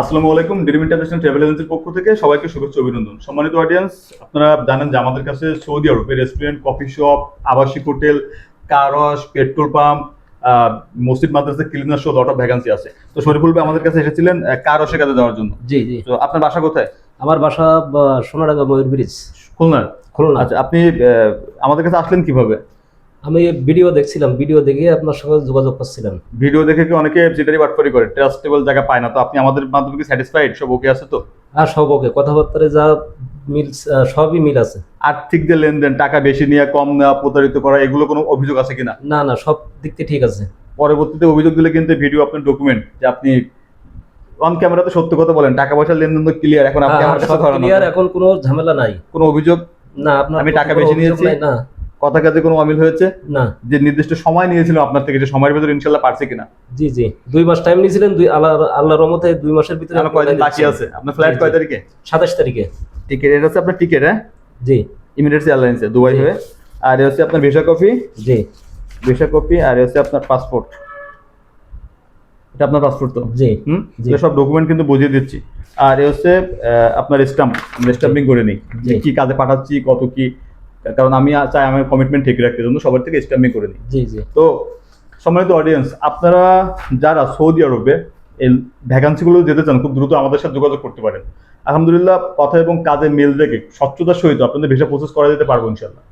আসসালামু আলাইকুম dream international travel এজেন্সির পক্ষ থেকে সবাইকে শুভেচ্ছা অভিনন্দন। সম্মানিত অডিয়েন্স আপনারা জানেন যে আমাদের কাছে সৌদি আরবে রেস্টুরেন্ট কফি শপ আবাসিক হোটেল কারস পেট্রোল পাম্প মসজিদ মাদ্রাসা ক্লিনার সহ লট অফ ভ্যাকান্সি আছে। তো শরীফুল ভাই আমাদের কাছে এসেছিলেন কারসের কাজে যাওয়ার জন্য। জি জি। তো আপনার বাসা কোথায়? আমার বাসা সোনাডাঙ্গা ময়ূর ব্রিজ খুলনার খুলনা। আচ্ছা আপনি আমাদের কাছে আসলেন কীভাবে? আমি ভিডিও দেখছিলাম ভিডিও দেখে আপনার সঙ্গে যোগাযোগ করছিলাম। ভিডিও দেখে কি অনেকে জিটারি বাটফারি করে ট্রাস্টেবল জায়গা পায় না। তো আপনি আমাদের মাধ্যমে কি স্যাটিসফাইড সব ওকে আছে তো? আর সব ওকে কথাবার্তায় যা মিল সবই মিল আছে। আর্থিক যে লেনদেন টাকা বেশি নেওয়া কম নেওয়া প্রতারিত করা এগুলো কোনো অভিযোগ আছে কিনা? না না সব দিক থেকে ঠিক আছে। পরবর্তীতে অভিযোগ দিলে কিন্তু ভিডিও আপনার ডকুমেন্ট যে আপনি অন ক্যামেরাতে সত্য কথা বলেন টাকা পয়সার লেনদেন তো ক্লিয়ার এখন আপনি হ্যাঁ, আমার কাছে সব ক্লিয়ার এখন কোনো ঝামেলা নাই। কোনো অভিযোগ? না আপনার আমি টাকা বেশি নিয়েছি? না। কথা কাজে কোনো অমিল হয়েছে? না। যে নির্দিষ্ট সময় নিয়েছিল আপনার থেকে যে সময়ের ভিতরে ইনশাল্লাহ পারছে কিনা? জি জি। দুই মাস টাইম নিয়েছিলেন দুই আল্লাহ আল্লাহর রহমতে দুই মাসের ভিতরে আমার কয়দিন বাকি আছে? আপনার ফ্লাইট কয় তারিখে? সাতাশ তারিখে। টিকিট এটা হচ্ছে আপনার টিকিট হ্যাঁ? জি। ইমিরেটস এয়ারলাইন্সে দুবাই হয়ে। আর হচ্ছে আপনার ভিসা কপি জি। ভিসা কপি আর হচ্ছে আপনার পাসপোর্ট এটা আপনার পাসপোর্ট তো? জি হুম। সব ডকুমেন্ট কিন্তু বুঝিয়ে দিচ্ছি। আর এ হচ্ছে আপনার স্টাম্প স্টাম্পিং করে নিই। কি কাজে পাঠাচ্ছি কত কি কারণ আমি চাই আমার কমিটমেন্ট ঠিক রাখতে জন্য সবার থেকে স্টাম্পিং করে নিই। জি জি। তো সম্মানিত অডিয়েন্স আপনারা যারা সৌদি আরবে এই ভ্যাকান্সিগুলো যেতে চান খুব দ্রুত আমাদের সাথে যোগাযোগ করতে পারেন। আলহামদুলিল্লাহ কথা এবং কাজে মিল রেখে স্বচ্ছতার সহিত আপনাদের ভিসা প্রসেস করা যেতে পারব ইনশাল্লাহ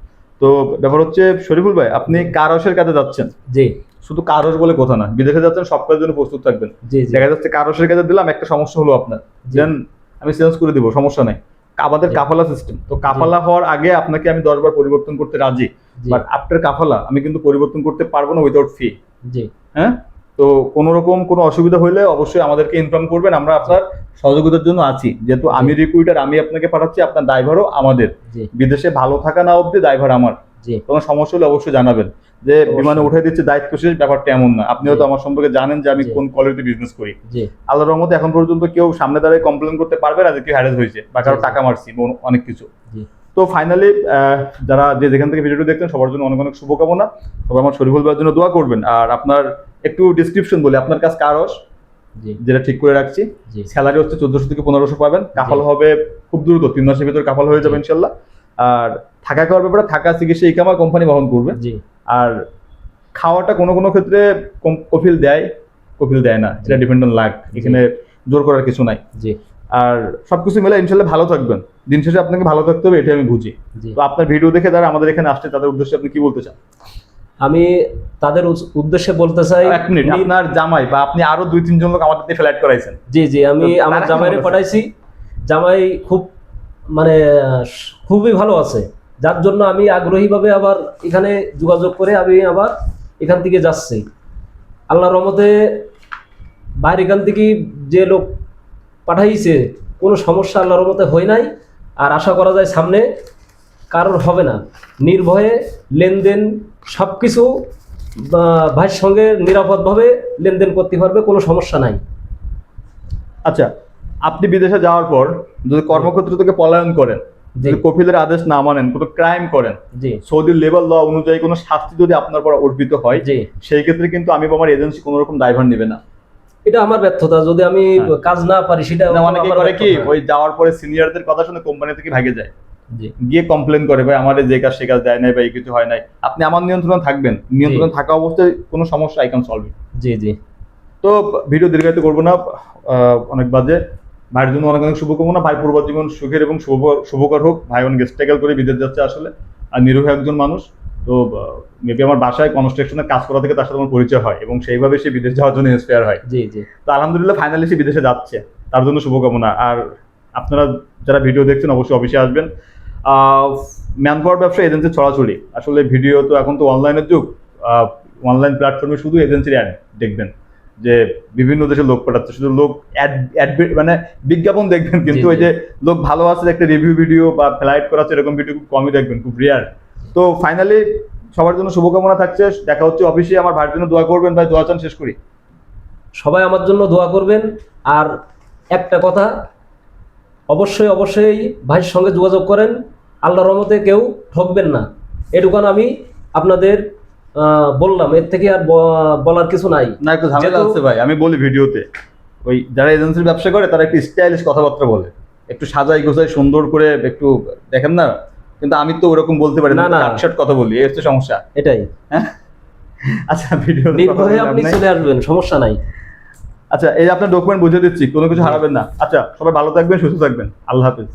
তো ব্যাপার হচ্ছে শরীফুল ভাই আপনি কারসের কাজে যাচ্ছেন? জি। শুধু কারস বলে কথা না বিদেশে যাচ্ছেন সব কাজের জন্য প্রস্তুত থাকবেন। দেখা যাচ্ছে কারসের কাছে দিলাম একটা সমস্যা হলো আপনার। দেন আমি চেঞ্জ করে দিব সমস্যা নাই। আমাদের কাফালা সিস্টেম তো কাফালা হওয়ার আগে আপনাকে আমি দশবার পরিবর্তন করতে রাজি বাট আফটার কাফালা আমি কিন্তু পরিবর্তন করতে পারব না উইদাউট ফি হ্যাঁ? তো কোনো রকম কোনো অসুবিধা হলে অবশ্যই আমাদেরকে ইনফর্ম করবেন আমরা আপনার সহযোগিতার জন্য আছি। যেহেতু আমি রিকুইটার আমি আপনাকে পাঠাচ্ছি আপনার ড্রাইভারও আমাদের। বিদেশে ভালো থাকা না অবধি ড্রাইভার আমার। কোনো সমস্যা হলে অবশ্যই জানাবেন। যে। বিমানে উঠে দিচ্ছে দায়িত্ব শেষ ব্যাপারটা এমন না। আপনি হয়তো আমার সম্পর্কে জানেন যে আমি কোন কোয়ালিটি বিজনেস করি। আল্লাহর রহমতে এখন পর্যন্ত কেউ সামনে দাঁড়িয়ে কমপ্লেন করতে পারবে না যে কেউ হ্যারেস হয়েছে বা কারও টাকা মারছি অনেক কিছু। তো ফাইনালি যারা যে যেখান থেকে ভিডিওটি দেখছেন সবার জন্য অনেক অনেক শুভকামনা। সবাই আমার শরীর ভাইয়ের জন্য দোয়া করবেন। আর আপনার একটু ডিসক্রিপশন বলি আপনার কাজ কারস যেটা ঠিক করে রাখছি। স্যালারি হচ্ছে চোদ্দশো থেকে পনেরোশো পাবেন। কাফাল হবে খুব দ্রুত তিন মাসের ভিতরে কাফাল হয়ে যাবে ইনশাল্লাহ। আর থাকা খাওয়ার ব্যাপারে থাকা চিকিৎসা ইকামা কোম্পানি বহন করবে। আর খাওয়াটা কোনো কোনো ক্ষেত্রে কফিল দেয় কফিল দেয় না। এটা ডিপেন্ড অন লাক এখানে জোর করার কিছু নাই। জি। আর সবকিছু মিলে ইনশাল্লাহ ভালো থাকবেন। দিন শেষে আপনাকে ভালো থাকতে হবে এটাই আমি বুঝি। তো আপনার ভিডিও দেখে যারা আমাদের এখানে আসছে তাদের উদ্দেশ্যে আপনি কি বলতে চান? আমি তাদের উদ্দেশ্যে বলতে চাই এক মিনিট আপনার জামাই বা আপনি আরও দুই তিনজন লোক আমাদের দিয়ে ফ্লাইট করাইছেন। জি জি আমি আমার তারা জামাইরে? পাঠাইছি। জামাই খুব মানে খুবই ভালো আছে। যার জন্য আমি আগ্রহীভাবে আবার এখানে যোগাযোগ করে আমি আবার এখান থেকে যাচ্ছি। আল্লাহ রহমতে বাইরে এখান থেকে যে লোক পাঠাইছে, কোনো সমস্যা আল্লাহ রহমতে হয় নাই। আর আশা করা যায় সামনে কারোর হবে না। নির্ভয়ে লেনদেন সব কিছু ভাইয়ের সঙ্গে নিরাপদভাবে লেনদেন করতে পারবে, কোনো সমস্যা নাই। আচ্ছা আপনি বিদেশে যাওয়ার পর যদি কর্মক্ষেত্র থেকে পলায়ন করেন যদি কফিলের আদেশ না মানেন কোনো ক্রাইম করেন জি। সৌদির লেবার ল অনুযায়ী কোনো শাস্তি যদি আপনার পর অর্পিত হয় জি। সেই ক্ষেত্রে কিন্তু আমি আমার এজেন্সি কোনো রকম ড্রাইভার নেবে না। এটা আমার ব্যর্থতা যদি আমি হ্যাঁ। কাজ না পারি সেটা অনেকে করে কি ওই যাওয়ার পরে সিনিয়রদের কথা শুনে কোম্পানি থেকে ভাগে যায়। গিয়ে কমপ্লেন করে ভাই আমার যে কাজ সে কাজ দেয় নাই বা এই কিছু হয় নাই। আপনি আমার নিয়ন্ত্রণে থাকবেন। নিয়ন্ত্রণে থাকা অবস্থায় কোনো সমস্যা আই ক্যান সলভ জি জি। তো ভিডিও দীর্ঘায়িত করব না অনেক বাজে। ভাইয়ের জন্য অনেক অনেক শুভকামনা। ভাই পূর্ব জীবন সুখের এবং শুভ শুভকর হোক। ভাই অনেক স্ট্রাগল করে বিদেশ যাচ্ছে আসলে। আর নিরীহ একজন মানুষ। তো মেবি আমার বাসায় কনস্ট্রাকশনের কাজ করা থেকে তার সাথে আমার পরিচয় হয় এবং সেইভাবে সে বিদেশ যাওয়ার জন্য ইন্সপায়ার হয়। জি জি। তো আলহামদুলিল্লাহ ফাইনালি সে বিদেশে যাচ্ছে। তার জন্য শুভকামনা। আর আপনারা যারা ভিডিও দেখছেন অবশ্যই অফিসে আসবেন। ম্যান পাওয়ার ব্যবসা এজেন্সি ছড়াছড়ি। আসলে ভিডিও তো এখন তো অনলাইনের যুগ। অনলাইন প্ল্যাটফর্মে শুধু এজেন্সির অ্যাড দেখবেন। যে বিভিন্ন দেশে লোক পাঠাচ্ছে শুধু লোক অ্যাড মানে বিজ্ঞাপন দেখবেন কিন্তু ওই যে লোক ভালো আছে একটা রিভিউ ভিডিও বা ফ্লাইট করাচ্ছে এরকম ভিডিও খুব কমই দেখবেন খুব রেয়ার তো ফাইনালি সবার জন্য শুভকামনা থাকছে দেখা হচ্ছে অফিসে আমার ভাইয়ের জন্য দোয়া করবেন ভাই দোয়া চান শেষ করি। সবাই আমার জন্য দোয়া করবেন আর একটা কথা অবশ্যই অবশ্যই ভাইয়ের সঙ্গে যোগাযোগ করেন আল্লাহর রহমতে কেউ ঠকবেন না। এটুকান আমি আপনাদের বললাম এর থেকে আর বলার কিছু নাই। না একটু ঝামেলা আছে ভাই আমি বলি ভিডিওতে ওই যারা এজেন্সির ব্যবসা করে তারা একটু স্টাইলিশ কথাবার্তা বলে। একটু সাজাই গোছাই সুন্দর করে একটু দেখেন না? কিন্তু আমি তো ওরকম বলতে পারি না। শার্ট কথা বলি এর হচ্ছে সমস্যা। এটাই। আচ্ছা ভিডিও নির্ভয়ে আপনি চলে আসবেন সমস্যা নাই। আচ্ছা এই যে আপনার ডকুমেন্ট বুঝে দিচ্ছি কোনো কিছু হারাবেন না। আচ্ছা সবাই ভালো থাকবেন সুস্থ থাকবেন। আল্লাহ হাফিজ।